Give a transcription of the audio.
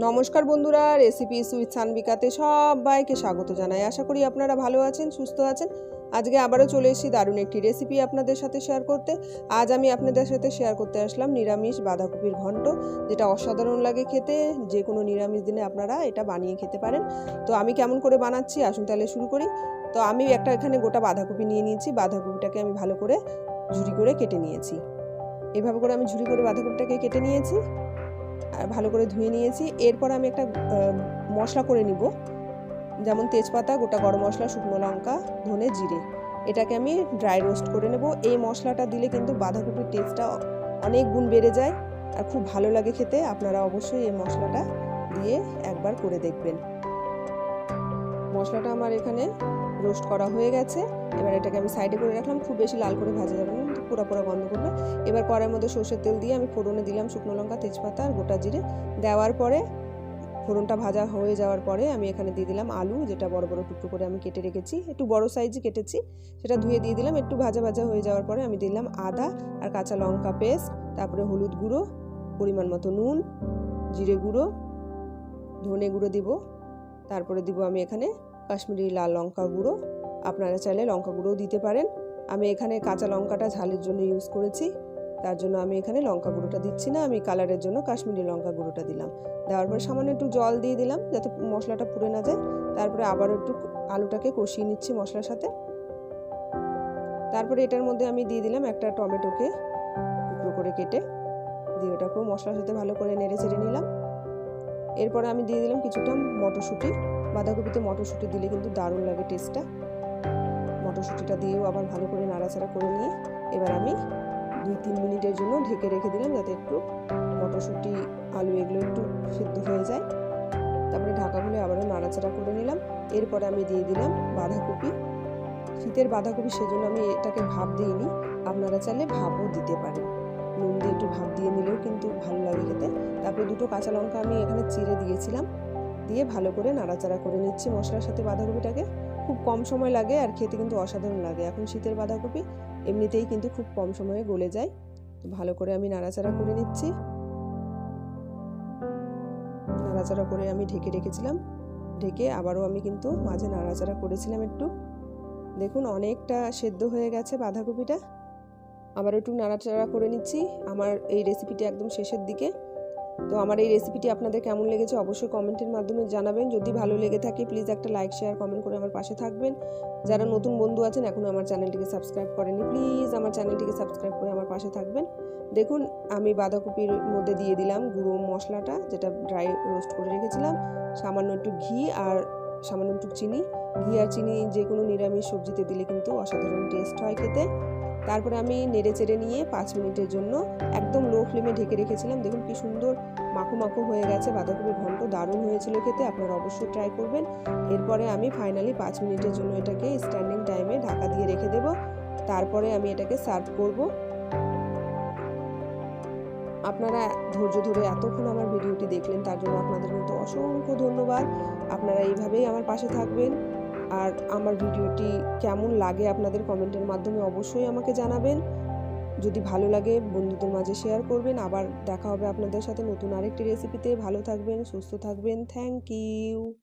নমস্কার বন্ধুরা recipe sweet সানবিকাতে সবাইকে স্বাগত জানাই। আশা করি আপনারা ভালো আছেন, সুস্থ আছেন। আজকে আবারও চলে এসেছি দারুণ একটি রেসিপি আপনাদের সাথে শেয়ার করতে। আজ আমি আপনাদের সাথে শেয়ার করতে আসলাম নিরামিষ বাঁধাকপির ঘন্ট, যেটা অসাধারণ লাগে খেতে। যে কোনো নিরামিষ দিনে আপনারা এটা বানিয়ে খেতে পারেন। তো আমি কেমন করে বানাচ্ছি, আসুন তাহলে শুরু করি। তো আমি একটা এখানে গোটা বাঁধাকপি নিয়ে নিয়েছি। বাঁধাকপিটাকে আমি ভালো করে ঝুড়ি করে কেটে নিয়েছি। এভাবে করে আমি ঝুড়ি করে বাঁধাকপিটাকে কেটে নিয়েছি। ভালো করে ধুয়ে নিয়েছি। এরপর আমি একটা মশলা করে নিব। যেমন তেজপাতা, গোটা গরম মশলা, শুকনো লঙ্কা, ধনে জিরে। এটাকে আমি ড্রাই রোস্ট করে নেব। এই মশলাটা দিলে কিন্তু বাঁধাকপির টেস্টটা অনেক গুণ বেড়ে যায়। আর খুব ভালো লাগে খেতে। আপনারা অবশ্যই এই মশলাটা দিয়ে একবার করে দেখবেন। মশলাটা আমার এখানে রোস্ট করা হয়ে গেছে। এবার এটাকে আমি সাইডে করে রাখলাম, খুব বেশি লাল করে ভাজা যাবে না পুরো পুরো গন্ধ করবে। এবার কড়াইয়ের মধ্যে সর্ষের তেল দিয়ে আমি ফোড়নে দিলাম শুকনো লঙ্কা, তেজপাতা আর গোটা জিরে। দেওয়ার পরে, ফোড়নটা ভাজা হয়ে যাওয়ার পরে আমি এখানে দিয়ে দিলাম আলু, যেটা বড় বড় টুকরো করে আমি কেটে রেখেছি। একটু বড় সাইজে কেটেছি, সেটা ধুয়ে দিয়ে দিলাম। একটু ভাজা ভাজা হয়ে যাওয়ার পরে আমি দিলাম আদা আর কাঁচা লঙ্কা পেস্ট তারপরে হলুদ গুঁড়ো, পরিমাণ মতো নুন, জিরে গুঁড়ো, ধনে গুঁড়ো দিব। তারপরে দিব আমি এখানে কাশ্মীরি লাল লঙ্কা গুঁড়ো। আপনারা চাইলে লঙ্কা গুঁড়োও দিতে পারেন। আমি এখানে কাঁচা লঙ্কাটা ঝালের জন্য ইউজ করেছি। তার জন্য আমি এখানে লঙ্কা গুঁড়োটা দিচ্ছি না। আমি কালারের জন্য কাশ্মীরি লঙ্কা গুঁড়োটা দিলাম। দেওয়ার পরে সামান্য একটু জল দিয়ে দিলাম যাতে মশলাটা পুড়ে না যায়। তারপরে আবার একটু আলুটাকে কষিয়ে নিচ্ছি মশলার সাথে। তারপরে এটার মধ্যে আমি দিয়ে দিলাম একটা টমেটোকে টুকরো করে কেটে। দিয়ে ওটাকেও মশলার সাথে ভালো করে নেড়ে চেড়ে নিলাম। এরপরে আমি দিয়ে দিলাম কিছুটা মটরশুঁটি। বাঁধাকপিতে মটরশুঁটি দিলে কিন্তু দারুণ লাগে টেস্টটা মটরশুঁটিটা দিয়েও আবার ভালো করে নাড়াচাড়া করে নিয়ে এবার আমি দুই তিন মিনিটের জন্য ঢেকে রেখে দিলাম যাতে একটু মটরশুঁটি, আলু এগুলো একটু সিদ্ধ হয়ে যায়। তারপরে ঢাকা খুলে আবারও নাড়াচাড়া করে নিলাম। এরপরে আমি দিয়ে দিলাম বাঁধাকপি। শীতের বাঁধাকপি সেজন্য আমি এটাকে ভাপ দিইনি। আপনারা চাইলে ভাপও দিতে পারেন। নুন দিয়ে একটু ভাপ দিয়ে নিলেও কিন্তু ভালো লাগে খেতে। তারপরে দুটো কাঁচা লঙ্কা আমি এখানে চিড়ে দিয়েছিলাম। দিয়ে ভালো করে নাড়াচাড়া করে নিচ্ছি মশলার সাথে বাঁধাকপিটাকে। খুব কম সময় লাগে আর খেতে কিন্তু অসাধারণ লাগে। এখন শীতের বাঁধাকপি এমনিতেই কিন্তু খুব কম সময়ে গলে যায়। ভালো করে আমি নাড়াচাড়া করে নিচ্ছি। নাড়াচাড়া করে আমি ঢেকে রেখেছিলাম। ঢেকে আবারও আমি কিন্তু মাঝে নাড়াচাড়া করেছিলাম একটু। দেখুন অনেকটা সেদ্ধ হয়ে গেছে বাঁধাকপিটা। আবার একটু নাড়াচাড়া করে নিচ্ছি আমার এই রেসিপিটি একদম শেষের দিকে। তো আমার এই রেসিপিটি আপনাদের কেমন লেগেছে অবশ্যই কমেন্টের মাধ্যমে জানাবেন। যদি ভালো লেগে থাকে প্লিজ একটা লাইক শেয়ার কমেন্ট করে আমার পাশে থাকবেন। যারা নতুন বন্ধু আছেন এখনও আমার চ্যানেলটিকে সাবস্ক্রাইব করেনি প্লিজ আমার চ্যানেলটিকে সাবস্ক্রাইব করে আমার পাশে থাকবেন। দেখুন, আমি বাঁধাকপির মধ্যে দিয়ে দিলাম গুঁড়ো মশলাটা, যেটা ড্রাই রোস্ট করে রেখেছিলাম। সামান্য একটু ঘি আর সামান্য একটু চিনি। ঘি আর চিনি যে কোনো নিরামিষ সবজিতে দিলে কিন্তু অসাধারণ টেস্ট হয় খেতে। তারপরে আমি নেড়ে চেড়ে নিয়ে পাঁচ মিনিটের জন্য একদম লো ফ্লেমে ঢেকে রেখেছিলাম। দেখুন কি সুন্দর মাখো মাখো হয়ে গেছে, বাঁধাকপির ঘন্ট দারুণ হয়েছিল খেতে, আপনারা অবশ্যই ট্রাই করবেন। এরপরে আমি ফাইনালি পাঁচ মিনিটের জন্য এটাকে স্ট্যান্ডিং টাইমে ঢাকা দিয়ে রেখে দেব। তারপরে আমি এটাকে সার্ভ করব। আপনারা ধৈর্য ধরে এতক্ষণ আমার ভিডিওটি দেখলেন, তার জন্য আপনাদের মতো অসংখ্য ধন্যবাদ। আপনারা এইভাবেই আমার পাশে থাকবেন। আর আমার ভিডিওটি কেমন লাগে আপনাদের কমেন্টের মাধ্যমে অবশ্যই আমাকে জানাবেন। যদি ভালো লাগে, বন্ধুদের মাঝে শেয়ার করবেন। আবার দেখা হবে আপনাদের সাথে নতুন আরেকটি রেসিপিতে ভালো থাকবেন, সুস্থ থাকবেন। Thank you